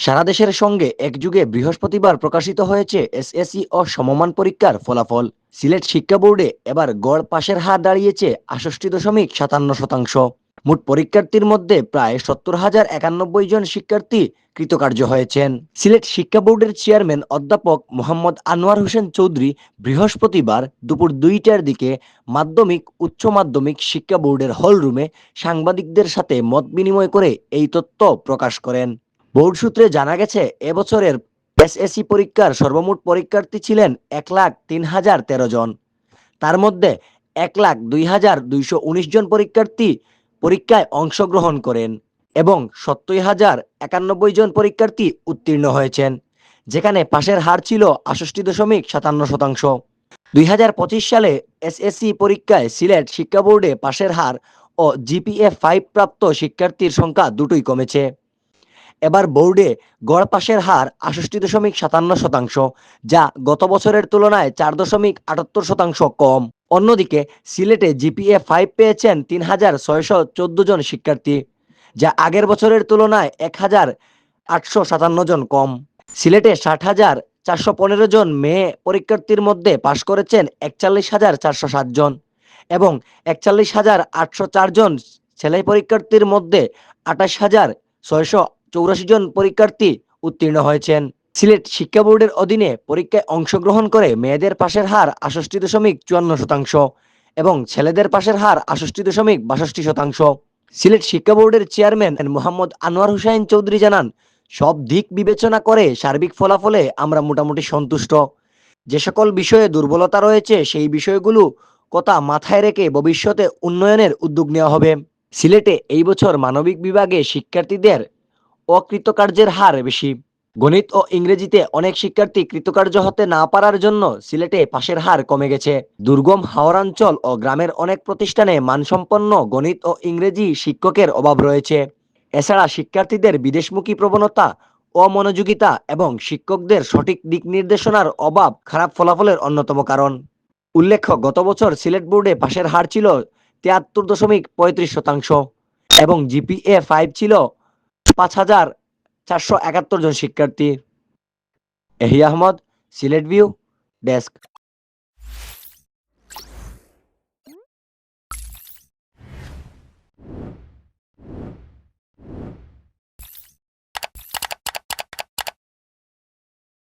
সারা দেশের সঙ্গে একযুগে বৃহস্পতিবার প্রকাশিত হয়েছে এসএসসি ও সমমান পরীক্ষার ফলাফল। সিলেট শিক্ষা বোর্ডে এবার গড় পাশের হার দাঁড়িয়েছে আষষ্টি দশমিক সাতান্ন শতাংশ। মোট পরীক্ষার্থীর মধ্যে প্রায় সত্তর হাজার একানব্বই জন শিক্ষার্থী কৃতকার্য হয়েছেন। সিলেট শিক্ষা বোর্ডের চেয়ারম্যান অধ্যাপক মোহাম্মদ আনোয়ার হোসেন চৌধুরী বৃহস্পতিবার দুপুর দুইটার দিকে মাধ্যমিক, উচ্চ মাধ্যমিক শিক্ষা বোর্ডের হলরুমে সাংবাদিকদের সাথে মত বিনিময় করে এই তথ্য প্রকাশ করেন। বোর্ড সূত্রে জানা গেছে, এবছরের এসএসসি পরীক্ষার সর্বমোট পরীক্ষার্থী ছিলেন এক লাখ তিন হাজার তেরো জন। তার মধ্যে এক লাখ দুই হাজার দুইশো উনিশ জন পরীক্ষার্থী পরীক্ষায় অংশগ্রহণ করেন এবং সত্তর হাজার একানব্বই জন পরীক্ষার্থী উত্তীর্ণ হয়েছেন, যেখানে পাশের হার ছিল আষষ্টি দশমিক সাতান্ন শতাংশ। দুই হাজার পঁচিশ সালে এসএসসি পরীক্ষায় সিলেট শিক্ষা বোর্ডে পাশের হার ও জিপিএ ফাইভ প্রাপ্ত শিক্ষার্থীর সংখ্যা দুটোই কমেছে। এবার বোর্ডে গড় পাশের হার আষষ্টি দশমিক সাতান্ন শতাংশ, যা গত বছরের তুলনায় চার দশমিক আটাত্তর শতাংশ কম। অন্যদিকে, সিলেটে জিপিএ ফাইভ পেয়েছেন তিন হাজার ছয়শো চোদ্দ জন শিক্ষার্থী, যা আগের বছরের তুলনায় এক হাজার আটশো সাতান্ন জন কম। সিলেটে ষাট হাজার চারশো পনেরো জন মেয়ে পরীক্ষার্থীর মধ্যে পাশ করেছেন একচল্লিশ হাজার চারশো ষাট জন এবং একচল্লিশ হাজার আটশো চার জন ছেলে পরীক্ষার্থীর মধ্যে আঠাশ হাজার ছয়শো চৌরাশি জন পরীক্ষার্থী উত্তীর্ণ হয়েছেন। সিলেট শিক্ষা বোর্ডের অধীনে পরীক্ষায় অংশগ্রহণ করে মেয়েদের পাশের হার আষষ্টি দশমিক চুয়ান্ন শতাংশ এবং ছেলেদের পাশের হার আষষ্টি দশমিক বাষট্টি শতাংশ। সিলেট শিক্ষা বোর্ডের চেয়ারম্যান মোহাম্মদ আনোয়ার হুসাইন চৌধুরী জানান, সব দিক বিবেচনা করে সার্বিক ফলাফলে আমরা মোটামুটি সন্তুষ্ট। যে সকল বিষয়ে দুর্বলতা রয়েছে সেই বিষয়গুলো কথা মাথায় রেখে ভবিষ্যতে উন্নয়নের উদ্যোগ নেওয়া হবে। সিলেটে এই বছর মানবিক বিভাগে শিক্ষার্থীদের অকৃতকার্যের হার বেশি। গণিত ও ইংরেজিতে অনেক শিক্ষার্থী কৃতকার্য হতে না পারার জন্য সিলেটে পাশের হার কমে গেছে। দুর্গম হাওড়াঞ্চল ও গ্রামের অনেক প্রতিষ্ঠানে মানসম্পন্ন গণিত ও ইংরেজি শিক্ষকের অভাব রয়েছে। এছাড়া শিক্ষার্থীদের বিদেশমুখী প্রবণতা, অমনোযোগিতা এবং শিক্ষকদের সঠিক দিক নির্দেশনার অভাব খারাপ ফলাফলের অন্যতম কারণ। উল্লেখ্য, গত বছর সিলেট বোর্ডে পাশের হার ছিল তিয়াত্তর দশমিক পঁয়ত্রিশ শতাংশ এবং জিপিএ ফাইভ ছিল পাঁচ হাজার চারশো একাত্তর জন শিক্ষার্থী। এহি আহমদ সিলেট ভিউ ডেস্ক।